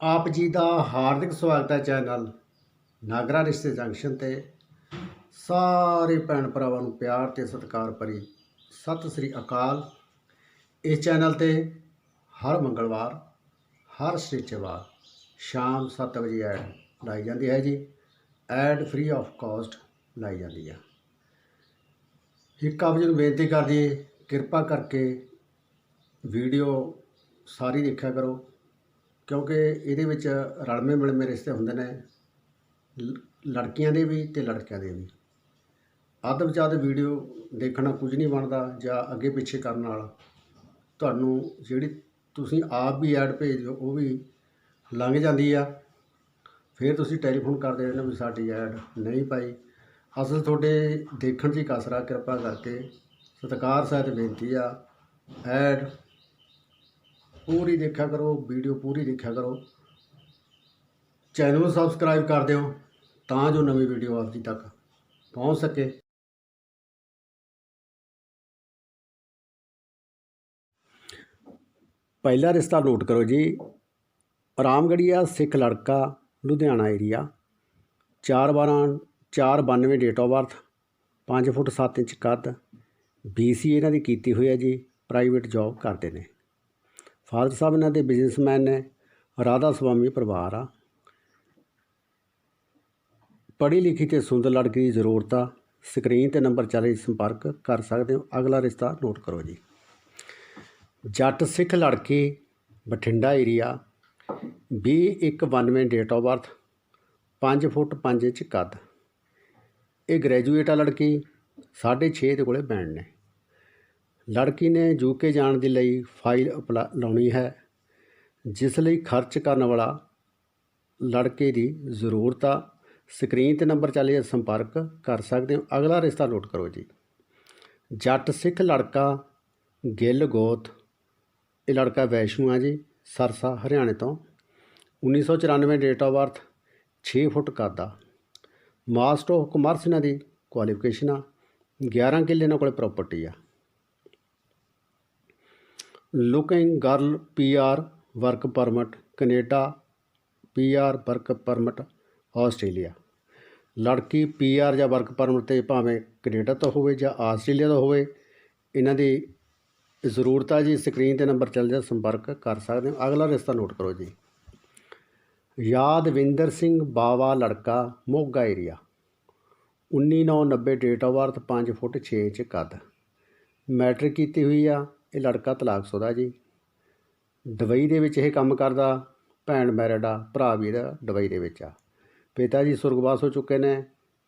ਆਪ ਜੀ ਦਾ ਹਾਰਦਿਕ ਸਵਾਗਤ ਹੈ ਚੈਨਲ ਨਾਗਰਾ ਰਿਸ਼ਤੇ ਜੰਕਸ਼ਨ ਤੇ। ਸਾਰੇ ਭੈਣ ਭਰਾਵਾਂ ਨੂੰ ਪਿਆਰ ਤੇ ਸਤਿਕਾਰ ਭਰੀ ਸਤਿ ਸ੍ਰੀ ਅਕਾਲ। ਇਸ ਚੈਨਲ ਤੇ ਹਰ ਮੰਗਲਵਾਰ, ਹਰ ਸ਼ਨੀਚਰਵਾਰ ਸ਼ਾਮ 7 ਵਜੇ ਐਡ ਲਾਈ ਜਾਂਦੀ ਹੈ ਜੀ। ਐਡ ਫ੍ਰੀ ਆਫ ਕਾਸਟ ਲਾਈ ਜਾਂਦੀ ਹੈ ਇੱਕ ਆਪ ਜੀ ਨੂੰ ਬੇਨਤੀ ਕਰਦੀ ਕਿਰਪਾ ਕਰਕੇ ਵੀਡੀਓ ਸਾਰੀ ਦੇਖਿਆ ਕਰੋ। ਕਿਉਂਕਿ ਇਹਦੇ ਵਿੱਚ ਰਲਵੇਂ ਮਿਲਵੇਂ ਰਿਸ਼ਤੇ ਹੁੰਦੇ ਨੇ, ਲ- ਲੜਕੀਆਂ ਦੇ ਵੀ ਤੇ ਲੜਕਿਆਂ ਦੇ ਵੀ। ਅੱਧ ਵਿਚਾਦ ਵੀਡੀਓ ਦੇਖਣਾ ਕੁਝ ਨਹੀਂ ਬਣਦਾ ਜਾਂ ਅੱਗੇ ਪਿੱਛੇ ਕਰਨ ਨਾਲ। ਤੁਹਾਨੂੰ ਜਿਹੜੀ ਤੁਸੀਂ ਆਪ ਵੀ ਐਡ ਭੇਜਦੇ ਹੋ ਉਹ ਵੀ ਲੰਘ ਜਾਂਦੀ ਆ। ਫਿਰ ਤੁਸੀਂ ਟੈਲੀਫੋਨ ਕਰਦੇ ਰਹਿੰਦੇ ਹੋ ਵੀ ਸਾਡੀ ਐਡ ਨਹੀਂ ਪਾਈ। ਅਸਲ ਤੁਹਾਡੇ ਦੇਖਣ 'ਚ ਹੀ ਕਸਰਾ, ਕਿਰਪਾ ਕਰਕੇ ਸਤਿਕਾਰ ਸਹਿਤ ਬੇਨਤੀ ਆ, ਐਡ ਪੂਰੀ ਦੇਖਿਆ ਕਰੋ ਵੀਡੀਓ ਪੂਰੀ ਦੇਖਿਆ ਕਰੋ। ਚੈਨਲ ਨੂੰ ਸਬਸਕ੍ਰਾਈਬ ਕਰ ਦਿਓ, ਤਾਂ ਜੋ ਨਵੀਂ ਵੀਡੀਓ ਆਪ ਜੀ ਤੱਕ ਪਹੁੰਚ ਸਕੇ। ਪਹਿਲਾ ਰਿਸ਼ਤਾ ਨੋਟ ਕਰੋ ਜੀ। ਰਾਮਗੜੀਆ ਸਿੱਖ ਲੜਕਾ, Ludhiana area 412 492 date of birth 5 foot 7 inch ਕੱਦ। ਬੀਸੀ ਇਹਨਾਂ ਦੀ ਕੀਤੀ ਹੋਈ ਹੈ ਜੀ ਪ੍ਰਾਈਵੇਟ ਜੌਬ ਕਰਦੇ ਨੇ। ਫਾਦਰ ਸਾਹਿਬ ਇਹਨਾਂ ਦੇ ਬਿਜ਼ਨਸਮੈਨ ਨੇ, ਰਾਧਾ ਸੁਆਮੀ ਪਰਿਵਾਰ ਆ। ਪੜ੍ਹੀ ਲਿਖੀ ਤੇ ਸੁੰਦਰ ਲੜਕੀ ਦੀ ਜ਼ਰੂਰਤ ਆ। ਸਕਰੀਨ ਤੇ ਨੰਬਰ ਚੱਲ ਰਹੀ ਸੰਪਰਕ ਕਰ ਸਕਦੇ ਹੋ। ਅਗਲਾ ਰਿਸ਼ਤਾ ਨੋਟ ਕਰੋ ਜੀ। ਜੱਟ ਸਿੱਖ ਲੜਕੀ, Bathinda area 2192 date of birth 5 foot 5 inch ਕੱਦ। ਇਹ ਗ੍ਰੈਜੂਏਟ ਆ ਲੜਕੀ 6.5 ਦੇ ਕੋਲੇ ਬੈਂਡ ਨੇ। ਲੜਕੀ ਨੇ ਯੂਕੇ ਜਾਣ ਦੇ ਲਈ ਫਾਈਲ ਅਪਲਾ, ਲਾਉਣੀ ਹੈ, ਜਿਸ ਲਈ ਖਰਚ ਕਰਨ ਵਾਲਾ ਲੜਕੇ ਦੀ ਜ਼ਰੂਰਤ ਆ। ਸਕਰੀਨ ਤੇ ਨੰਬਰ ਚੱਲ ਸੰਪਰਕ ਕਰ ਸਕਦੇ ਹੋ। ਅਗਲਾ ਰਿਸ਼ਤਾ ਨੋਟ ਕਰੋ ਜੀ। ਜੱਟ ਸਿੱਖ ਲੜਕਾ ਗਿੱਲ ਗੋਤ। ਇਹ ਲੜਕਾ ਵੈਸ਼ਨੂ ਆ ਜੀ, ਸਰਸਾ, ਹਰਿਆਣੇ ਤੋਂ। 1994 ਡੇਟ ਆਫ ਬਰਥ 6 ਫੁੱਟ ਕਾਦਾ ਮਾਸਟਰ ਆਫ ਕਮਰਸ ਇਹਨਾਂ ਦੀ ਕੁਆਲੀਫਿਕੇਸ਼ਨ ਆ। 11 ਕਿੱਲੇ ਇਹਨਾਂ ਕੋਲ ਪ੍ਰਾਪਰਟੀ ਆ। Looking girl P R work permit, Canada PR work permit, Australia. ਲੜਕੀ ਪੀ ਆਰ ਜਾਂ ਵਰਕ ਪਰਮਿਟ ਤੇ ਭਾਵੇਂ ਕੈਨੇਡਾ ਤੋਂ ਹੋਵੇ ਜਾਂ ਆਸਟ੍ਰੇਲੀਆ ਤੋਂ ਹੋਵੇ, ਇਹਨਾਂ ਦੀ ਜ਼ਰੂਰਤ ਆ ਜੀ, ਸਕਰੀਨ ਤੇ ਨੰਬਰ ਚੱਲ ਜਾ, ਸੰਪਰਕ ਕਰ ਸਕਦੇ ਹੋ। ਅਗਲਾ ਰਿਸ਼ਤਾ ਨੋਟ ਕਰੋ ਜੀ। ਯਾਦਵਿੰਦਰ ਸਿੰਘ ਬਾਵਾ, ਲੜਕਾ, Moga area 1990 date of birth 5 foot 6 inch ਕੱਦ। ਮੈਟ੍ਰਿਕ ਕੀਤੀ ਹੋਈ ਆ। ਇਹ ਲੜਕਾ ਤਲਾਕ ਤਲਾਕਸ਼ੁਦਾ ਜੀ। ਦੁਬਈ ਦੇ ਵਿੱਚ ਇਹ ਕੰਮ ਕਰਦਾ, ਭੈਣ ਮੈਰਿਡ ਆ, ਭਰਾ ਵੀ ਇਹਦਾ ਦੁਬਈ ਦੇ ਵਿੱਚ ਆ। ਪਿਤਾ ਜੀ ਸੁਰਗਵਾਸ ਹੋ ਚੁੱਕੇ ਨੇ,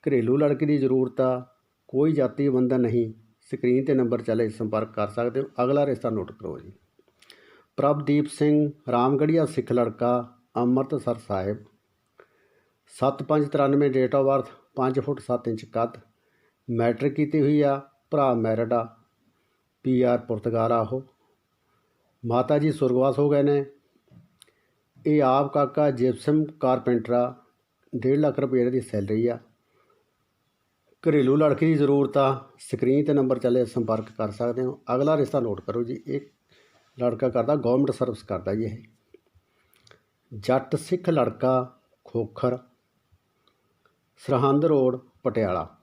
ਘਰੇਲੂ ਲੜਕੀ ਦੀ ਜ਼ਰੂਰਤ ਆ, ਕੋਈ ਜਾਤੀ ਬੰਧਨ ਨਹੀਂ, ਸਕਰੀਨ ਤੇ ਨੰਬਰ ਚੱਲੇ ਸੰਪਰਕ ਕਰ ਸਕਦੇ ਹੋ, ਅਗਲਾ ਰਿਸ਼ਤਾ ਨੋਟ ਕਰੋ ਜੀ। ਪ੍ਰਭਦੀਪ ਸਿੰਘ ਰਾਮਗੜੀਆ ਸਿੱਖ ਲੜਕਾ, Amritsar Sahib. 7593 date of birth 5 foot 7 inch ਕੱਦ। ਮੈਟ੍ਰਿਕ ਕੀਤੀ ਹੋਈ ਆ, ਭਰਾ ਮੈਰਿਡ ਆ ਪੀ ਆਰ ਪੁਰਤਗਾਲ ਆ ਉਹ ਮਾਤਾ ਜੀ ਸੁਰਗਵਾਸ ਹੋ ਗਏ ਨੇ। ਇਹ ਆਪ ਕਾਕਾ ਜਿਪਸਮ ਕਾਰਪੈਂਟਰ ਆ 1.5 ਲੱਖ ਰੁਪਏ ਦੀ ਸੈਲਰੀ ਆ। ਘਰੇਲੂ ਲੜਕੀ ਦੀ ਜ਼ਰੂਰਤ ਆ। ਸਕਰੀਨ ਤੇ ਨੰਬਰ ਚੱਲੇ ਸੰਪਰਕ ਕਰ ਸਕਦੇ ਹੋ। ਅਗਲਾ ਰਿਸ਼ਤਾ ਨੋਟ ਕਰੋ ਜੀ। ਇਹ ਲੜਕਾ ਕਰਦਾ ਗਵਰਨਮੈਂਟ ਸਰਵਿਸ ਕਰਦਾ ਜੀ ਇਹ। ਜੱਟ ਸਿੱਖ ਲੜਕਾ Khokhar, Sirhind road, Patiala.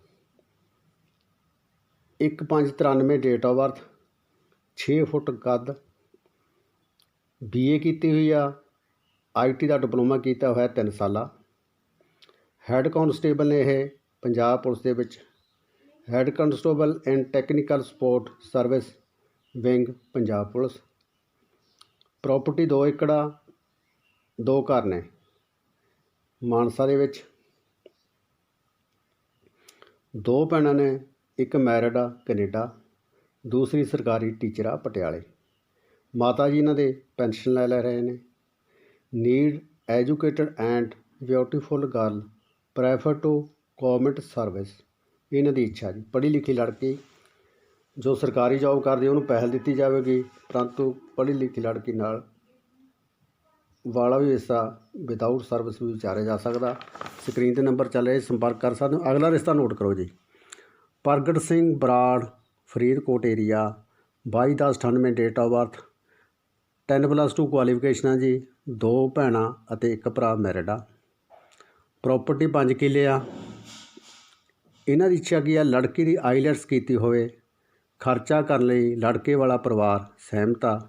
1593 date of birth ਛੇ ਫੁੱਟ ਕੱਦ ਬੀਏ ਕੀਤੀ ਹੋਈ ਆ ਆਈਟੀ ਦਾ ਡਿਪਲੋਮਾ ਕੀਤਾ ਹੋਇਆ 3 ਸਾਲਾ। ਹੈੱਡ ਕਾਂਸਟੇਬਲ ਨੇ ਇਹ ਪੰਜਾਬ ਪੁਲਿਸ ਦੇ ਵਿੱਚ। Head constable and technical support service wing Punjab police. Property 2 ਏਕੜਾ, ਦੋ ਘਰ ਨੇ, ਮਾਨਸਾ ਦੇ ਵਿੱਚ। ਦੋ ਭੈਣਾਂ ਨੇ ਇੱਕ ਮੈਰਿਡ ਆ ਕੈਨੇਡਾ, ਦੂਸਰੀ ਸਰਕਾਰੀ ਟੀਚਰ ਆ ਪਟਿਆਲੇ। ਮਾਤਾ ਜੀ ਇਹਨਾਂ ਦੇ ਪੈਨਸ਼ਨ ਲੈ ਲੈ ਰਹੇ ਨੇ। Need, educated and beautiful girl, prefer to government service. ਇਹਨਾਂ ਦੀ ਇੱਛਾ ਜੀ, ਪੜ੍ਹੀ ਲਿਖੀ ਲੜਕੀ, ਜੋ ਸਰਕਾਰੀ ਜੌਬ ਕਰਦੀ ਉਹਨੂੰ ਪਹਿਲ ਦਿੱਤੀ ਜਾਵੇਗੀ, ਪਰੰਤੂ ਪੜ੍ਹੀ ਲਿਖੀ ਲੜਕੀ ਨਾਲ ਵਾਲਾ ਵੀ ਰਿਸ਼ਤਾ ਵਿਦਆਊਟ ਸਰਵਿਸ ਵੀ ਵਿਚਾਰਿਆ ਜਾ ਸਕਦਾ। ਸਕਰੀਨ ਤੇ ਨੰਬਰ ਚੱਲ ਰਿਹਾ ਸੰਪਰਕ ਕਰ ਸਕਦੇ ਹੋ। ਅਗਲਾ ਰਿਸ਼ਤਾ ਨੋਟ ਕਰੋ ਜੀ। ਪ੍ਰਗਟ ਸਿੰਘ ਬਰਾੜ, ਫਰੀਦਕੋਟ ਏਰੀਆ 22 ਦਸ 98 ਡੇਟ ਆਫ ਬਰਥ 10 ਪਲੱਸ 2 ਕੁਆਲੀਫਿਕੇਸ਼ਨਾਂ ਜੀ, ਦੋ ਭੈਣਾਂ ਅਤੇ ਇੱਕ ਭਰਾ ਮੈਰਿਡ ਆ। ਪ੍ਰਾਪਰਟੀ 5 ਕਿੱਲੇ ਆ। ਇਹਨਾਂ ਦੀ ਇੱਛਾ ਕੀ ਆ, ਲੜਕੀ ਦੀ ਆਈਲੈਟਸ ਕੀਤੀ ਹੋਵੇ, ਖਰਚਾ ਕਰਨ ਲਈ ਲੜਕੇ ਵਾਲਾ ਪਰਿਵਾਰ ਸਹਿਮਤ ਆ।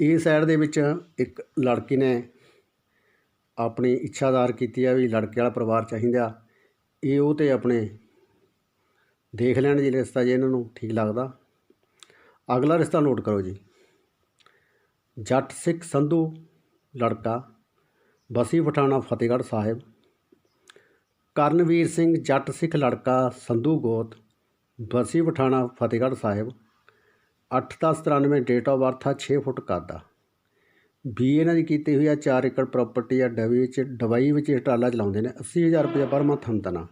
ਇਹ ਸਾਈਡ ਦੇ ਵਿੱਚ ਇੱਕ ਲੜਕੀ ਨੇ ਆਪਣੀ ਇੱਛਾਦਾਰ ਕੀਤੀ ਆ ਵੀ ਲੜਕੇ ਵਾਲਾ ਪਰਿਵਾਰ ਚਾਹੀਦਾ। ਇਹ ਉਹ ਤੇ ਆਪਣੇ ਦੇਖ ਲੈਣ ਜੀ ਰਿਸ਼ਤਾ ਜੇ ਇਹਨਾਂ ਨੂੰ ਠੀਕ ਲੱਗਦਾ। ਅਗਲਾ ਰਿਸ਼ਤਾ ਨੋਟ ਕਰੋ ਜੀ। ਜੱਟ ਸਿੱਖ ਸੰਧੂ ਲੜਕਾ, ਬਸੀ ਪਠਾਣਾ ਫਤਿਹਗੜ੍ਹ ਸਾਹਿਬ। ਕਰਨਵੀਰ ਸਿੰਘ ਜੱਟ ਸਿੱਖ ਲੜਕਾ ਸੰਧੂ ਗੋਤ, Bassi Pathana Fatehgarh Sahib. 8/10/93 date of birth ਆ 6 ਫੁੱਟ ਕਾਦਾ ਬੀ ਇਹਨਾਂ ਦੀ ਕੀਤੀ ਹੋਈ ਆ 4 ਏਕੜ ਪ੍ਰਾਪਰਟੀ ਆ, ਡਬਈ ਵਿੱਚ ਡਬਈ ਵਿੱਚ ਇਹ ਟਰਾਲਾ ਚਲਾਉਂਦੇ ਨੇ 80000 ਰੁਪਏ ਪਰ ਮੰਥ ਹਮਦਨਾ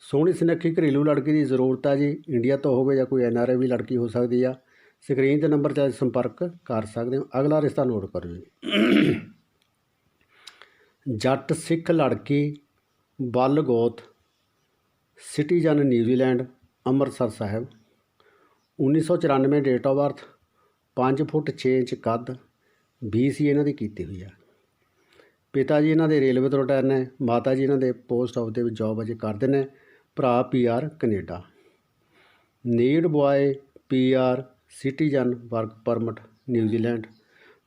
ਸੋਹਣੀ ਸੁਨੱਖੀ ਘਰੇਲੂ ਲੜਕੀ ਦੀ ਜ਼ਰੂਰਤ ਆ ਜੀ। ਇੰਡੀਆ ਤੋਂ ਹੋਵੇ ਜਾਂ ਕੋਈ ਐਨਆਰਆਈ ਵੀ ਲੜਕੀ ਹੋ ਸਕਦੀ ਆ। ਸਕਰੀਨ ਤੇ ਨੰਬਰ 'ਤੇ ਸੰਪਰਕ ਕਰ ਸਕਦੇ ਹੋ। ਅਗਲਾ ਰਿਸ਼ਤਾ ਨੋਟ ਕਰੋ ਜੀ। ਜੱਟ ਸਿੱਖ ਲੜਕੀ ਬਲ ਗੋਤ citizen New Zealand, Amritsar Sahib. 1994 date of birth 5 foot 6 inch ਕੱਦ ਬੀਸੀ ਇਹਨਾਂ ਦੀ ਕੀਤੀ ਹੋਈ ਆ। ਪਿਤਾ ਜੀ ਇਹਨਾਂ ਦੇ ਰੇਲਵੇ ਤੋਂ ਰਿਟਾਇਰ ਨੇ, ਮਾਤਾ ਜੀ ਇਹਨਾਂ ਦੇ ਪੋਸਟ ਆਫਿਸ ਦੇ ਵਿੱਚ ਜੌਬ ਅਜੇ ਕਰਦੇ ਨੇ। ਭਰਾ PR Canada. Need boy PR citizen work permit New Zealand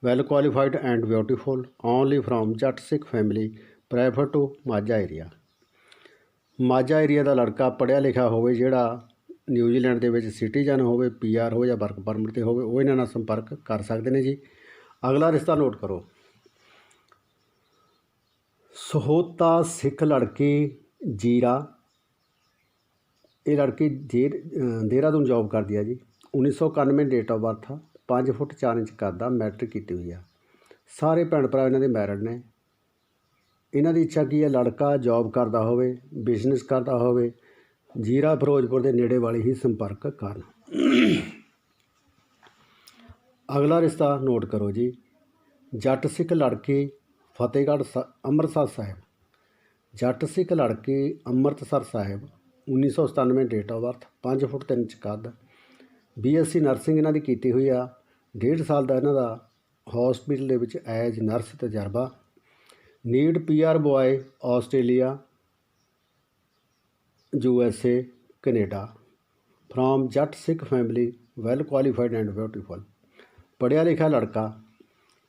well qualified and beautiful, only from Jat Sikh family prefer to Majha area. Majha area ਦਾ ਲੜਕਾ ਪੜ੍ਹਿਆ ਲਿਖਿਆ ਹੋਵੇ ਜਿਹੜਾ ਨਿਊਜ਼ੀਲੈਂਡ ਦੇ ਵਿੱਚ ਸਿਟੀਜ਼ਨ ਹੋਵੇ ਪੀਆਰ ਹੋਵੇ ਜਾਂ ਵਰਕ ਪਰਮਿਟ ਤੇ ਹੋਵੇ, ਉਹ ਇਹਨਾਂ ਨਾਲ ਸੰਪਰਕ ਕਰ ਸਕਦੇ ਨੇ ਜੀ। ਅਗਲਾ ਰਿਸ਼ਤਾ ਨੋਟ ਕਰੋ। ਸਹੋਤਾ ਸਿੱਖ ਲੜਕੀ ਜੀਰਾ ਇਹ ਲੜਕੀ ਜੇਰ ਅ, ਦੇਹਰਾਦੂਨ ਜੌਬ ਕਰਦੀ ਆ ਜੀ। 1991 ਡੇਟ ਆਫ ਬਰਥ ਆ। 5 ਫੁੱਟ ਚਾਰ ਇੰਚ ਕੱਦ ਆ ਮੈਟ੍ਰਿਕ ਕੀਤੀ ਹੋਈ ਆ। ਸਾਰੇ ਭੈਣ ਭਰਾ ਇਹਨਾਂ ਦੇ ਮੈਰਿਡ ਨੇ। ਇਹਨਾਂ ਦੀ ਇੱਛਾ ਕੀ ਹੈ ਲੜਕਾ ਜੌਬ ਕਰਦਾ ਹੋਵੇ ਬਿਜ਼ਨਸ ਕਰਦਾ ਹੋਵੇ ਜੀਰਾ ਫਿਰੋਜ਼ਪੁਰ ਦੇ ਨੇੜੇ ਵਾਲੀ ਹੀ ਸੰਪਰਕ ਕਰਨ। ਅਗਲਾ ਰਿਸ਼ਤਾ ਨੋਟ ਕਰੋ ਜੀ। ਜੱਟ ਸਿੱਖ ਲੜਕੀ ਫਤਿਹਗੜ੍ਹ ਸ- ਅੰਮ੍ਰਿਤਸਰ ਸਾਹਿਬ। ਜੱਟ ਸਿੱਖ ਲੜਕੀ Amritsar Sahib. 1997 date of birth 5 foot 3 inch ਕੱਦ ਬੀਐਸਸੀ ਨਰਸਿੰਗ ਇਹਨਾਂ ਦੀ ਕੀਤੀ ਹੋਈ ਆ, ਡੇਢ ਸਾਲ ਦਾ ਇਹਨਾਂ ਦਾ ਹਸਪੀਟਲ ਦੇ ਵਿੱਚ ਐਜ ਨਰਸ ਤਜਰਬਾ need PR boy Australia U S A Canada from Jat Sikh family well qualified and beautiful ਪੜ੍ਹਿਆ ਲਿਖਿਆ ਲੜਕਾ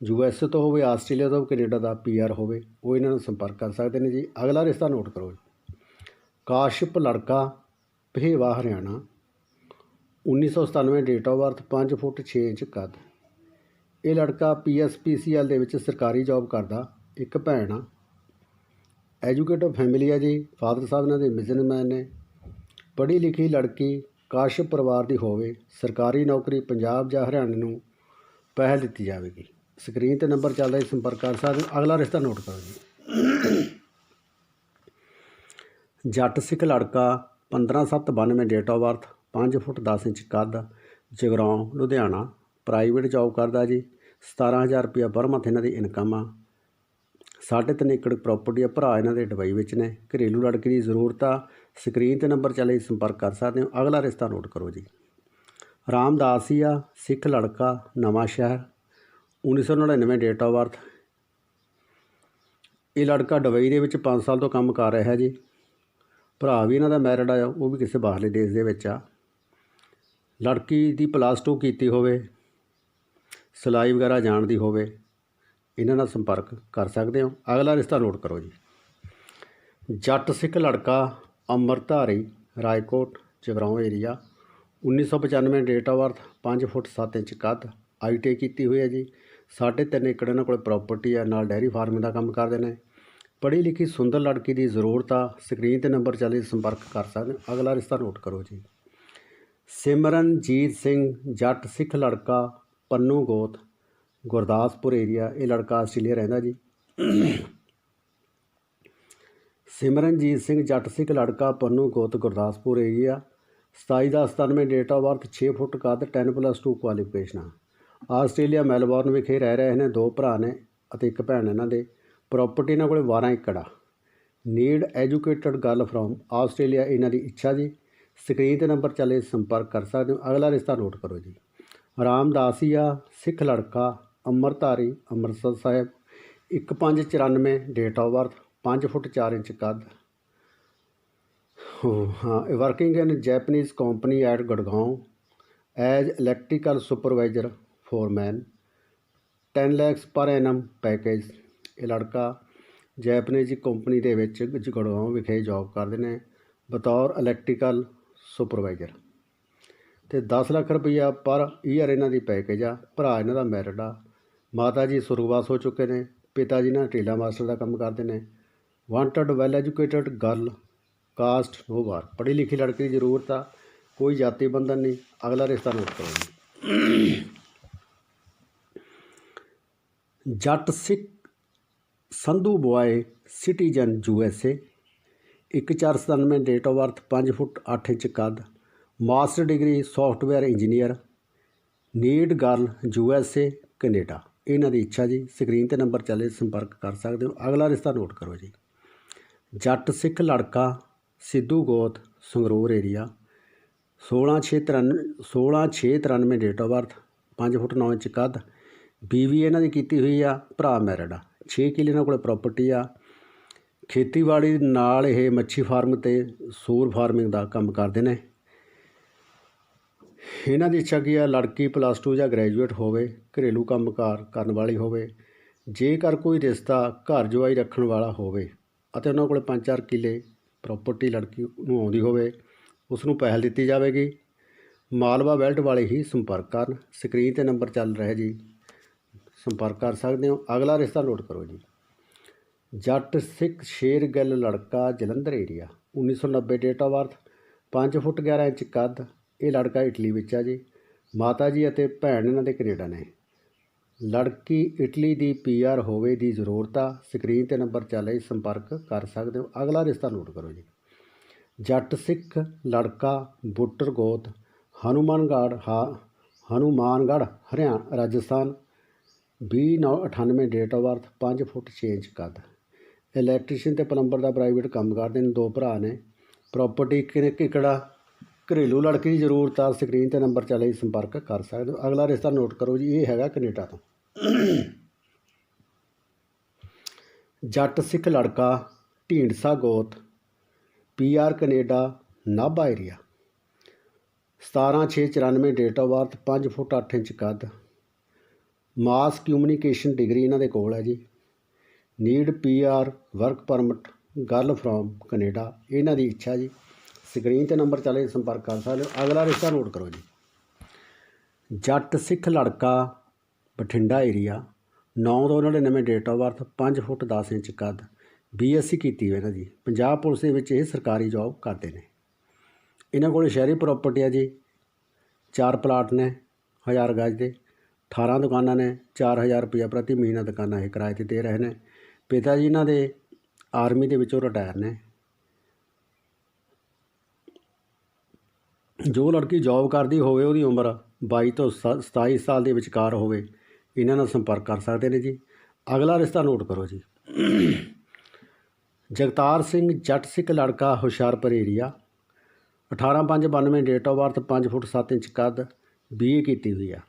ਯੂ ਐਸ ਏ ਤੋਂ ਹੋਵੇ, ਆਸਟ੍ਰੇਲੀਆ ਤੋਂ ਕੈਨੇਡਾ ਦਾ ਪੀਆਰ ਹੋਵੇ, ਉਹ ਇਹਨਾਂ ਨੂੰ ਸੰਪਰਕ ਕਰ ਸਕਦੇ ਨੇ ਜੀ। ਅਗਲਾ ਰਿਸ਼ਤਾ ਨੋਟ ਕਰੋ ਕਾਸ਼ਿਪ ਲੜਕਾ, Bhewa Haryana 1997 date of birth 5 foot 6 inch ਕੱਦ। ਇਹ ਲੜਕਾ ਪੀਐਸਪੀਸੀਐਲ ਦੇ ਵਿੱਚ ਸਰਕਾਰੀ ਜੌਬ ਕਰਦਾ, ਇੱਕ ਭੈਣ ਆ। ਐਜੂਕੇਟਿਵ ਫੈਮਿਲੀ ਆ ਜੀ ਫਾਦਰ ਸਾਹਿਬ ਇਹਨਾਂ ਦੇ ਬਿਜ਼ਨਸਮੈਨ ਨੇ। ਪੜ੍ਹੀ ਲਿਖੀ ਲੜਕੀ ਕਾਸ਼ਿਪ ਪਰਿਵਾਰ ਦੀ ਹੋਵੇ, ਸਰਕਾਰੀ ਨੌਕਰੀ ਪੰਜਾਬ ਜਾਂ ਹਰਿਆਣਾ ਨੂੰ ਪਹਿਲ ਦਿੱਤੀ ਜਾਵੇਗੀ। ਸਕਰੀਨ ਤੇ ਨੰਬਰ ਚੱਲਦਾ ਹੈ ਸੰਪਰਕ ਕਰ ਸਕਦੇ ਅਗਲਾ ਰਿਸ਼ਤਾ ਨੋਟ ਕਰੋ ਜੀ। ਜੱਟ ਸਿੱਖ ਲੜਕਾ 15792 date of birth 5 foot 10 inch ਕੱਦ, ਜਗਰਾਉਂ, ਲੁਧਿਆਣਾ ਪ੍ਰਾਈਵੇਟ ਜੌਬ ਕਰਦਾ ਜੀ 17000 ਰੁਪਇਆ ਪਰ ਮੰਥ ਇਹਨਾਂ ਦੀ ਇਨਕਮ ਆ। ਸਾਢੇ ਤਿੰਨ ਏਕੜ ਪ੍ਰਾਪਰਟੀ ਆ, ਭਰਾ ਇਹਨਾਂ ਦੇ ਦੁਬਈ ਵਿੱਚ ਨੇ। ਘਰੇਲੂ ਲੜਕੀ ਦੀ ਜ਼ਰੂਰਤ ਆ ਸਕਰੀਨ ਤੇ ਨੰਬਰ ਚਲੇ ਸੰਪਰਕ ਕਰ ਸਕਦੇ ਹੋ। ਅਗਲਾ ਰਿਸ਼ਤਾ ਨੋਟ ਕਰੋ ਜੀ। ਰਾਮਦਾਸ ਜੀ ਆ, ਸਿੱਖ ਲੜਕਾ, ਨਵਾਂ ਸ਼ਹਿਰ 1999 ਡੇਟ ਆਫ ਬਰਥ ਇਹ ਲੜਕਾ ਦੁਬਈ ਦੇ ਵਿੱਚ 5 ਸਾਲ ਤੋਂ ਕੰਮ ਕਰ ਰਿਹਾ ਹੈ ਜੀ। ਭਰਾ ਵੀ ਇਹਨਾਂ ਦਾ ਮੈਰਿਡ ਆ, ਉਹ ਵੀ ਕਿਸੇ ਬਾਹਰਲੇ ਦੇਸ਼ ਦੇ ਵਿੱਚ ਆ। ਲੜਕੀ ਦੀ ਪਲੱਸ 2 ਕੀਤੀ ਹੋਵੇ, ਸਿਲਾਈ ਵਗੈਰਾ ਜਾਣਦੀ ਹੋਵੇ, ਇਹਨਾਂ ਨਾਲ ਸੰਪਰਕ ਕਰ ਸਕਦੇ ਹੋ। ਅਗਲਾ ਰਿਸ਼ਤਾ ਨੋਟ ਕਰੋ ਜੀ। ਜੱਟ ਸਿੱਖ ਲੜਕਾ ਅੰਮ੍ਰਿਤਧਾਰੀ, Raikot Jagraon area 1995 date of birth 5 foot 7 inch ਕੱਦ ਆਈਟੀ ਕੀਤੀ ਹੋਈ ਹੈ ਜੀ। ਸਾਢੇ ਤਿੰਨ ਏਕੜ ਇਹਨਾਂ ਕੋਲ ਪ੍ਰਾਪਰਟੀ ਆ, ਨਾਲ ਡੈਰੀ ਫਾਰਮ ਦਾ ਕੰਮ ਕਰਦੇ ਨੇ। ਪੜ੍ਹੀ ਲਿਖੀ ਸੁੰਦਰ ਲੜਕੀ ਦੀ ਜ਼ਰੂਰਤ ਆ, ਸਕਰੀਨ ਤੇ ਨੰਬਰ ਚੱਲੇ ਸੰਪਰਕ ਕਰ ਸਕਦੇ। ਹੋ ਅਗਲਾ ਰਿਸ਼ਤਾ ਨੋਟ ਕਰੋ ਜੀ। ਸਿਮਰਨਜੀਤ ਸਿੰਘ, ਜੱਟ ਸਿੱਖ ਲੜਕਾ, ਪੰਨੂ ਗੋਤ, ਗੁਰਦਾਸਪੁਰ ਏਰੀਆ ਇਹ ਲੜਕਾ ਆਸਟ੍ਰੇਲੀਆ ਰਹਿੰਦਾ ਜੀ। ਸਿਮਰਨਜੀਤ ਸਿੰਘ, ਜੱਟ ਸਿੱਖ ਲੜਕਾ, ਪੰਨੂ ਗੋਤ, ਗੁਰਦਾਸਪੁਰ ਏਰੀਆ 27 ਦਾ 97 ਡੇਟ ਆਫ ਬਰਥ 6 ਫੁੱਟ ਕੱਦ 10 ਪਲੱਸ 2 ਕੁਆਲੀਫਿਕੇਸ਼ਨ ਆਸਟ੍ਰੇਲੀਆ ਮੈਲਬੌਰਨ ਵਿਖੇ ਰਹਿ ਰਹੇ ਨੇ ਦੋ ਭਰਾ ਨੇ ਅਤੇ ਇੱਕ ਭੈਣ ਇਹਨਾਂ ਦੇ। ਪ੍ਰਾਪਰਟੀ ਇਹਨਾਂ ਕੋਲੇ 12 ਏਕੜ ਆ। Need educated girl from Australia ਇਹਨਾਂ ਦੀ ਇੱਛਾ ਜੀ। ਸਕਰੀਨ ਤੇ ਨੰਬਰ ਚੱਲੇ ਸੰਪਰਕ ਕਰ ਸਕਦੇ ਹੋ। ਅਗਲਾ ਰਿਸ਼ਤਾ ਨੋਟ ਕਰੋ ਜੀ। ਰਾਮਦਾਸੀਆ ਸਿੱਖ ਲੜਕਾ, ਅੰਮ੍ਰਿਤਧਾਰੀ, Amritsar Sahib. 1594 date of birth 5 foot 4 inch ਕੱਦ। ਹਾਂ ਹਾਂ working in Japanese company at Gurgaon as electrical supervisor foreman 10 lakhs per annum package ਇਹ ਲੜਕਾ ਜੈਪਨੀਜ਼ ਕੰਪਨੀ ਦੇ ਵਿੱਚ ਜ- ਗੁੜਗਾਉਂ ਵਿਖੇ ਜੌਬ ਕਰਦੇ ਨੇ, ਬਤੌਰ ਇਲੈਕਟ੍ਰੀਕਲ ਸੁਪਰਵਾਈਜ਼ਰ ਤੇ 10 ਲੱਖ ਰੁਪਈਆ ਪਰ ਈਅਰ ਇਹਨਾਂ ਦੀ ਪੈਕੇਜ ਆ, ਭਰਾ ਇਹਨਾਂ ਦਾ ਮੈਰਿਡ ਆ, ਮਾਤਾ ਜੀ ਸੁਰਗਵਾਸ ਹੋ ਚੁੱਕੇ ਨੇ, ਪਿਤਾ ਜੀ ਨਾਲ ਟੇਲਾ ਮਾਸਟਰ ਦਾ ਕੰਮ ਕਰਦੇ ਨੇ। Wanted well educated girl caste no bar ਪੜ੍ਹੀ ਲਿਖੀ ਲੜਕੀ ਦੀ ਜ਼ਰੂਰਤ ਆ, ਕੋਈ ਜਾਤੀ ਬੰਧਨ ਨਹੀਂ, ਅਗਲਾ ਰਿਸ਼ਤਾ ਨੋਟ ਕਰੋ Jat Sikh Sandhu boy citizen U S A 1497 date of birth 5 foot 8 inch ਕੱਦ master degree software engineer need girl U S A, Canada. ਇਹਨਾਂ ਦੀ ਇੱਛਾ ਜੀ ਸਕਰੀਨ ਤੇ ਨੰਬਰ ਚੱਲੇ ਸੰਪਰਕ ਕਰ ਸਕਦੇ ਹੋ। ਅਗਲਾ ਰਿਸ਼ਤਾ ਨੋਟ ਕਰੋ ਜੀ। ਜੱਟ ਸਿੱਖ ਲੜਕਾ, ਸਿੱਧੂ ਗੋਤ, Sangrur area 16693 16693 date of birth 5 foot 9 inch ਕੱਦ, ਬੀਵੀ ਇਹਨਾਂ ਦੀ ਕੀਤੀ ਹੋਈ ਆ, ਭਰਾ ਮੈਰਿਡ ਆ। 6 ਕਿੱਲੇ ਇਹਨਾਂ ਕੋਲੇ ਪ੍ਰਾਪਰਟੀ ਆ। ਖੇਤੀਬਾੜੀ ਨਾਲ ਇਹ ਮੱਛੀ ਫਾਰਮ ਤੇ ਸੂਰ ਫਾਰਮਿੰਗ ਦਾ ਕੰਮ ਕਰਦੇ ਨੇ। ਇਹਨਾਂ ਦੀ ਇੱਛਾ ਕੀ ਆ, ਲੜਕੀ ਪਲੱਸ 2 ਜਾਂ ਗ੍ਰੈਜੂਏਟ ਹੋਵੇ, ਘਰੇਲੂ ਕੰਮਕਾਰ ਕਰਨ ਵਾਲੀ ਹੋਵੇ, ਜੇਕਰ ਕੋਈ ਰਿਸ਼ਤਾ ਘਰ ਜਵਾਈ ਰੱਖਣ ਵਾਲਾ ਹੋਵੇ ਅਤੇ ਉਹਨਾਂ ਕੋਲ 5-4 ਕਿੱਲੇ ਪ੍ਰਾਪਰਟੀ ਲੜਕੀ ਨੂੰ ਆਉਂਦੀ ਹੋਵੇ ਉਸ ਨੂੰ ਪਹਿਲ ਦਿੱਤੀ ਜਾਵੇਗੀ। ਮਾਲਵਾ ਬੈਲਟ ਵਾਲੇ ਹੀ ਸੰਪਰਕ ਕਰਨ। ਸਕਰੀਨ ਤੇ ਨੰਬਰ ਚੱਲ ਰਿਹਾ ਜੀ। ਸੰਪਰਕ ਕਰ ਸਕਦੇ ਹੋ। ਅਗਲਾ ਰਿਸ਼ਤਾ ਨੋਟ ਕਰੋ ਜੀ। ਜੱਟ ਸਿੱਖ ਸ਼ੇਰ ਗਿੱਲ ਲੜਕਾ Jalandhar area 1990 date of birth 5 foot 11 inch ਕੱਦ, ਇਹ ਲੜਕਾ ਇਟਲੀ ਵਿੱਚ ਆ ਜੀ। ਮਾਤਾ ਜੀ ਅਤੇ ਭੈਣ ਇਹਨਾਂ ਦੇ ਕੈਨੇਡਾ ਨੇ। ਲੜਕੀ ਇਟਲੀ ਦੀ ਪੀਆਰ ਹੋਵੇ ਦੀ ਜ਼ਰੂਰਤ ਆ ਸਕਰੀਨ ਤੇ ਨੰਬਰ ਚੱਲ ਰਿਹਾ, ਸੰਪਰਕ ਕਰ ਸਕਦੇ ਹੋ। ਅਗਲਾ ਰਿਸ਼ਤਾ ਨੋਟ ਕਰੋ ਜੀ। ਜੱਟ ਸਿੱਖ ਲੜਕਾ ਬੁੱਟਰ ਗੋਤ, ਹਨੂਮਾਨਗੜ੍ਹ, ਹਾ, Hanumangarh, Haryana, Rajasthan 2998 date of birth ਪੰਜ ਫੁੱਟ ਛੇ ਇੰਚ ਕੱਦ। ਇਲੈਕਟ੍ਰੀਸ਼ੀਅਨ ਅਤੇ ਪਲੰਬਰ ਦਾ ਪ੍ਰਾਈਵੇਟ ਕੰਮ ਕਰਦੇ ਨੇ, ਦੋ ਭਰਾ ਨੇ। ਪ੍ਰੋਪਰਟੀ ਕਿਕੜਾ, ਘਰੇਲੂ ਲੜਕੀ ਦੀ ਜ਼ਰੂਰਤ ਆ ਸਕਰੀਨ ਤੇ ਨੰਬਰ ਚੱਲੇ ਸੰਪਰਕ ਕਰ ਸਕਦੇ ਹੋ। ਅਗਲਾ ਰਿਸ਼ਤਾ ਨੋਟ ਕਰੋ ਜੀ, ਇਹ ਹੈਗਾ ਕੈਨੇਡਾ ਤੋਂ। ਜੱਟ ਸਿੱਖ ਲੜਕਾ, ਢੀਂਡਸਾ ਗੋਤ PR Canada, Nabha area 17694 date of birth 5 foot 8 inch ਕੱਦ। ਮਾਸ ਕਮਿਊਨੀਕੇਸ਼ਨ ਡਿਗਰੀ ਇਹਨਾਂ ਦੇ ਕੋਲ ਹੈ ਜੀ। Need P R, work permit girl from Canada, ਇਹਨਾਂ ਦੀ ਇੱਛਾ ਜੀ। ਸਕਰੀਨ ਤੇ ਨੰਬਰ ਚੱਲੇ ਸੰਪਰਕ ਕਰ ਸਕਦੇ ਹੋ। ਅਗਲਾ ਰਿਸ਼ਤਾ ਨੋਟ ਕਰੋ ਜੀ। ਜੱਟ ਸਿੱਖ ਲੜਕਾ, Bathinda area 999 date of birth 5 foot 10 inch ਕੱਦ ਬੀਐਸਸੀ ਕੀਤੀ ਹੋਈ ਇਹਨਾਂ ਦੀ ਪੰਜਾਬ ਪੁਲਿਸ ਦੇ ਵਿੱਚ ਇਹ ਸਰਕਾਰੀ ਜੌਬ ਕਰਦੇ ਨੇ। ਇਹਨਾਂ ਕੋਲ ਸ਼ਹਿਰੀ ਪ੍ਰਾਪਰਟੀ ਆ ਜੀ। ਚਾਰ ਪਲਾਟ ਨੇ ਹਜ਼ਾਰ ਗਜ ਦੇ। 18 ਦੁਕਾਨਾਂ ਨੇ 4000 ਰੁਪਇਆ ਪ੍ਰਤੀ ਮਹੀਨਾ ਦੁਕਾਨਾਂ ਇਹ ਕਿਰਾਏ ਤੇ ਦੇ ਰਹੇ ਨੇ। ਪਿਤਾ ਜੀ ਇਹਨਾਂ ਦੇ ਆਰਮੀ ਦੇ ਵਿੱਚੋਂ ਰਿਟਾਇਰ ਨੇ। ਜੋ ਲੜਕੀ ਜੌਬ ਕਰਦੀ ਹੋਵੇ, ਉਹਦੀ ਉਮਰ 22 ਤੋਂ ਸ- 27 ਸਾਲ ਦੇ ਵਿਚਕਾਰ ਹੋਵੇ, ਇਹਨਾਂ ਨਾਲ ਸੰਪਰਕ ਕਰ ਸਕਦੇ ਨੇ ਜੀ। ਅਗਲਾ ਰਿਸ਼ਤਾ ਨੋਟ ਕਰੋ ਜੀ। ਜਗਤਾਰ ਸਿੰਘ ਜੱਟ ਸਿੱਖ ਲੜਕਾ Hoshiarpur area 18592 date of birth 5 foot 7 inch ਕੱਦ ਬੀਏ ਕੀਤੀ ਹੋਈ ਆ।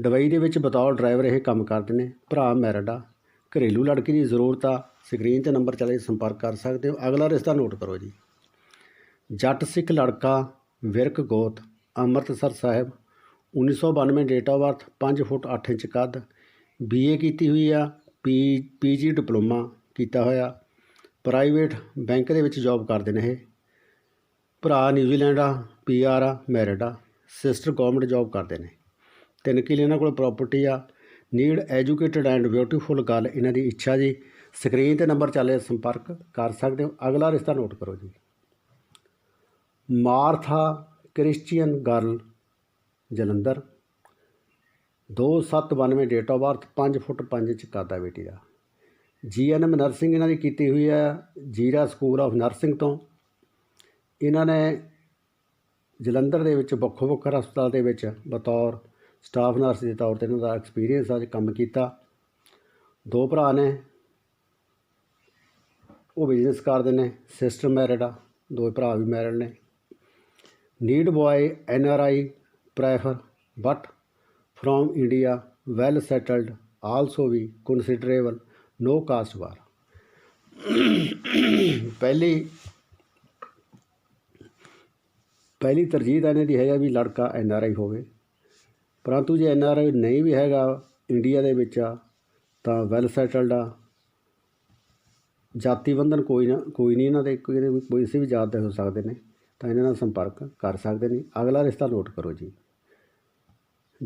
ਦੁਬਈ ਦੇ ਵਿੱਚ ਬਤੌਰ ਡਰਾਈਵਰ ਇਹ ਕੰਮ ਕਰਦੇ ਨੇ। ਭਰਾ ਮੈਰਿਡ ਘਰੇਲੂ ਲੜਕੀ ਦੀ ਜ਼ਰੂਰਤ ਆ। ਸਕਰੀਨ ਤੇ ਨੰਬਰ ਚਲੇ ਸੰਪਰਕ ਕਰ ਸਕਦੇ ਹੋ। ਅਗਲਾ ਰਿਸ਼ਤਾ ਨੋਟ ਕਰੋ ਜੀ। ਜੱਟ ਸਿੱਖ ਲੜਕਾ ਵਿਰਕ ਗੋਤ, Amritsar Sahib 1992 date of birth 5 foot 8 inch ਕੱਦ ਬੀਏ ਕੀਤੀ ਹੋਈ ਆ। ਪੀ ਪੀਜੀ ਡਿਪਲੋਮਾ ਕੀਤਾ ਹੋਇਆ। ਪ੍ਰਾਈਵੇਟ ਬੈਂਕ ਦੇ ਵਿੱਚ ਜੌਬ ਕਰਦੇ ਨੇ ਇਹ। ਭਰਾ ਨਿਊਜ਼ੀਲੈਂਡ ਆ ਪੀਆਰ ਆ ਮੈਰਿਡ ਆ ਸਿਸਟਰ ਗਵਰਨਮੈਂਟ ਜੌਬ ਕਰਦੇ ਨੇ। ਤਿੰਨ ਕਿੱਲੇ ਇਹਨਾਂ ਕੋਲ ਪ੍ਰਾਪਰਟੀ ਆ। ਨੀਡ ਐਜੂਕੇਟਡ ਐਂਡ ਬਿਊਟੀਫੁਲ ਗੱਲ ਇਹਨਾਂ ਦੀ ਇੱਛਾ ਜੀ। ਸਕਰੀਨ ਤੇ ਨੰਬਰ ਚੱਲੇ ਸੰਪਰਕ ਕਰ ਸਕਦੇ ਹੋ। ਅਗਲਾ ਰਿਸ਼ਤਾ ਨੋਟ ਕਰੋ ਜੀ। Martha Christian girl Jalandhar. 2792 date of birth 5 foot 5 inch ਕਾਦਾ ਬੇਟੀ ਦਾ। ਜੀਐਨਐਮ ਨਰਸਿੰਗ ਇਹਨਾਂ ਦੀ ਕੀਤੀ ਹੋਈ ਹੈ ਜੀਰਾ ਸਕੂਲ ਆਫ ਨਰਸਿੰਗ ਤੋਂ। ਇਹਨਾਂ ਨੇ ਜਲੰਧਰ ਦੇ ਵਿੱਚ ਵੱਖੋ ਵੱਖਰ ਹਸਪਤਾਲ ਦੇ ਵਿੱਚ, ਬਤੌਰ ਸਟਾਫ ਨਰਸ ਦੇ ਤੌਰ ਤੇ ਇਹਨਾਂ ਦਾ ਐਕਸਪੀਰੀਅੰਸ ਅੱਜ ਕੰਮ ਕੀਤਾ। ਦੋ ਭਰਾ ਨੇ, ਉਹ ਬਿਜ਼ਨਸ ਕਰਦੇ ਨੇ ਸਿਸਟਰ ਮੈਰਿਡ ਆ ਦੋ ਭਰਾ ਵੀ ਮੈਰਿਡ ਨੇ। Need boy N R I prefer but from India well settled also we considerable no caste bar ਪਹਿਲੀ ਪਹਿਲੀ ਤਰਜੀਹ ਤਾਂ ਇਹਨਾਂ ਦੀ ਹੈਗਾ ਵੀ ਲੜਕਾ ਐਨ ਆਰ ਆਈ ਹੋਵੇ। ਪਰੰਤੂ ਜੇ ਐਨ ਆਰ ਆਈ ਨਹੀਂ ਵੀ ਹੈਗਾ ਇੰਡੀਆ ਦੇ ਵਿੱਚ ਆ ਤਾਂ ਵੈਲ ਸੈਟਲਡ ਆ। ਜਾਤੀ ਬੰਧਨ ਕੋਈ ਨਾ, ਕੋਈ ਨਹੀਂ ਇਹਨਾਂ ਦੇ, ਕੋਈ ਨਾ ਕੋਈ ਵੀ ਜਾਤ ਦੇ ਹੋ ਸਕਦੇ ਨੇ। ਤਾਂ ਇਹਨਾਂ ਨਾਲ ਸੰਪਰਕ ਕਰ ਸਕਦੇ ਨੇ। ਅਗਲਾ ਰਿਸ਼ਤਾ ਨੋਟ ਕਰੋ ਜੀ।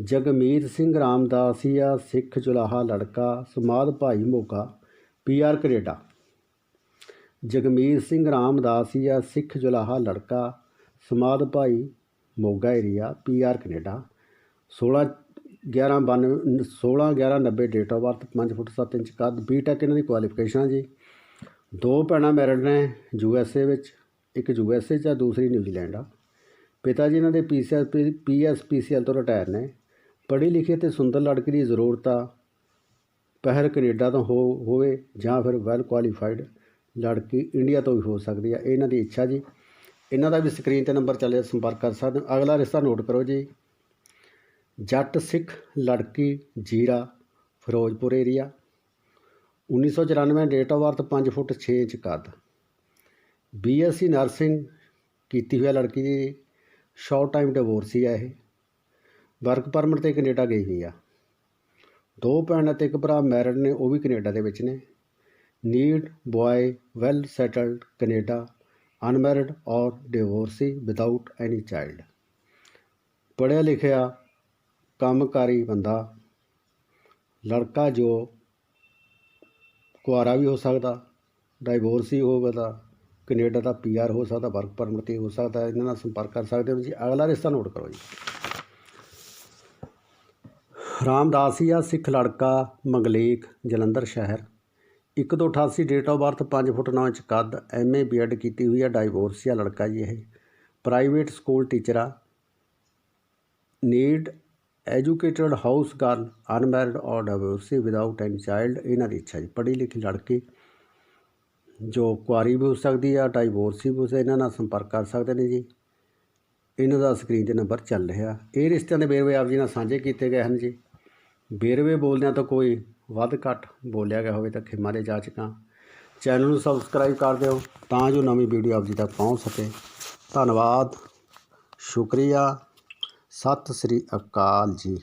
ਜਗਮੀਤ ਸਿੰਘ ਰਾਮਦਾਸੀਆ ਸਿੱਖ ਜੁਲਾਹਾ ਲੜਕਾ ਸਮਾਦ ਭਾਈ ਮੋਗਾ ਪੀਆਰ ਕੈਨੇਡਾ। ਜਗਮੀਤ ਸਿੰਘ ਰਾਮਦਾਸੀਆ ਸਿੱਖ ਜੁਲਾਹਾ ਲੜਕਾ Samadh Bhai Moga area PR Canada. 16 11 92 16 11 90 date of birth ਪੰਜ ਫੁੱਟ ਸੱਤ ਇੰਚ ਕੱਦ ਬੀਟੈਕ ਇਹਨਾਂ ਦੀ ਕੁਆਲੀਫਿਕੇਸ਼ਨ ਆ ਜੀ। ਦੋ ਭੈਣਾਂ ਮੈਰਿਡ ਨੇ ਯੂ ਐਸ ਏ ਵਿੱਚ, ਇੱਕ ਯੂ ਐਸ ਏ 'ਚ ਆ, ਦੂਸਰੀ ਨਿਊਜ਼ੀਲੈਂਡ ਆ। ਪਿਤਾ ਜੀ ਇਹਨਾਂ ਦੇ P C P S P C L ਤੋਂ ਰਿਟਾਇਰ ਨੇ। ਪੜ੍ਹੀ ਲਿਖੀ ਤੇ ਸੁੰਦਰ ਲੜਕੀ ਦੀ ਜ਼ਰੂਰਤ ਆ, ਪਹਿਲ ਕੈਨੇਡਾ ਤੋਂ ਹੋ, ਹੋਵੇ ਜਾਂ ਫਿਰ ਵੈਲ ਕੁਆਲੀਫਾਈਡ ਲੜਕੀ ਇੰਡੀਆ ਤੋਂ ਵੀ ਹੋ ਸਕਦੀ ਆ ਇਹਨਾਂ ਦੀ ਇੱਛਾ ਜੀ। ਇਹਨਾਂ ਦਾ ਵੀ ਸਕਰੀਨ ਤੇ ਨੰਬਰ ਚੱਲਿਆ, ਸੰਪਰਕ ਕਰ ਸਕਦੇ ਅਗਲਾ ਰਿਸ਼ਤਾ ਨੋਟ ਕਰੋ ਜੀ। ਜੱਟ ਸਿੱਖ ਲੜਕੀ Zira, Ferozepur area 1994 date of birth 5 foot 6 inch ਕੱਦ। ਬੀਐਸਸੀ ਨਰਸਿੰਗ ਕੀਤੀ ਹੋਈ ਲੜਕੀ ਦੀ ਸ਼ਾਰਟ ਟਾਈਮ ਡਿਵੋਰਸੀ ਆ ਇਹ। ਵਰਕ ਪਰਮਿਟ ਤੇ ਕੈਨੇਡਾ ਗਈ ਹੋਈ ਆ। ਦੋ ਭੈਣਾਂ ਅਤੇ ਇੱਕ ਭਰਾ ਮੈਰਿਡ ਨੇ, ਉਹ ਵੀ ਕੈਨੇਡਾ ਦੇ ਵਿੱਚ ਨੇ। Need boy well settled Canada unmarried or divorcee without any child ਪੜ੍ਹਿਆ ਲਿਖਿਆ ਕੰਮਕਾਰੀ ਬੰਦਾ, ਲੜਕਾ ਜੋ ਕੁਆਰਾ ਵੀ ਹੋ ਸਕਦਾ ਡਾਈਵੋਰਸੀ ਹੋਵੇ ਤਾਂ ਕੈਨੇਡਾ ਦਾ ਪੀਆਰ ਹੋ ਸਕਦਾ, ਵਰਕ ਪਰਮਿਟ ਤੇ ਹੋ ਸਕਦਾ, ਇਹਨਾਂ ਨਾਲ ਸੰਪਰਕ ਕਰ ਸਕਦੇ ਹੋ ਜੀ। ਅਗਲਾ ਰਿਸ਼ਤਾ ਨੋਟ ਕਰੋ ਜੀ। ਰਾਮਦਾਸੀਆ ਸਿੱਖ ਲੜਕਾ ਮੰਗਲੇਕ ਜਲੰਧਰ ਸ਼ਹਿਰ। 1288 date of birth 5 foot 9 inch ਕੱਦ ਐਮਏ ਬੀਐਡ ਕੀਤੀ ਹੋਈ ਆ ਡਾਈਵੋਰਸੀਆ ਲੜਕਾ ਜੀ ਇਹ। ਪ੍ਰਾਈਵੇਟ ਸਕੂਲ ਟੀਚਰ ਆ। Need educated house girl, unmarried or divorcee without any child, ਇਹਨਾਂ ਦੀ ਇੱਛਾ ਜੀ। ਪੜ੍ਹੀ ਲਿਖੀ ਲੜਕੀ ਜੋ ਕੁਆਰੀ ਵੀ ਹੋ ਸਕਦੀ ਆ, ਡਾਈਵੋਰਸੀ ਵੀ ਹੋ ਸਕਦੀ ਇਹਨਾਂ ਨਾਲ ਸੰਪਰਕ ਕਰ ਸਕਦੇ ਨੇ ਜੀ। ਇਹਨਾਂ ਦਾ ਸਕਰੀਨ 'ਤੇ ਨੰਬਰ ਚੱਲ ਰਿਹਾ। ਇਹ ਰਿਸ਼ਤਿਆਂ ਦੇ ਵੇਰਵੇ ਆਪ ਜੀ ਨਾਲ ਸਾਂਝੇ ਕੀਤੇ ਗਏ ਹਨ ਜੀ। ਵੇਰਵੇ ਬੋਲਦਿਆਂ ਤਾਂ ਕੋਈ ਵੱਧ ਘੱਟ ਬੋਲਿਆ ਗਿਆ ਹੋਵੇ ਤਾਂ ਖਿਮਾ ਦੇ ਜਾਚਕਾਂ। ਚੈਨਲ ਨੂੰ ਸਬਸਕ੍ਰਾਈਬ ਕਰ ਦਿਓ ਤਾਂ ਜੋ ਨਵੀਂ ਵੀਡੀਓ ਆਪ ਜੀ ਤੱਕ ਪਹੁੰਚ ਸਕੇ। ਧੰਨਵਾਦ। ਸ਼ੁਕਰੀਆ। ਸਤਿ ਸ੍ਰੀ ਅਕਾਲ ਜੀ।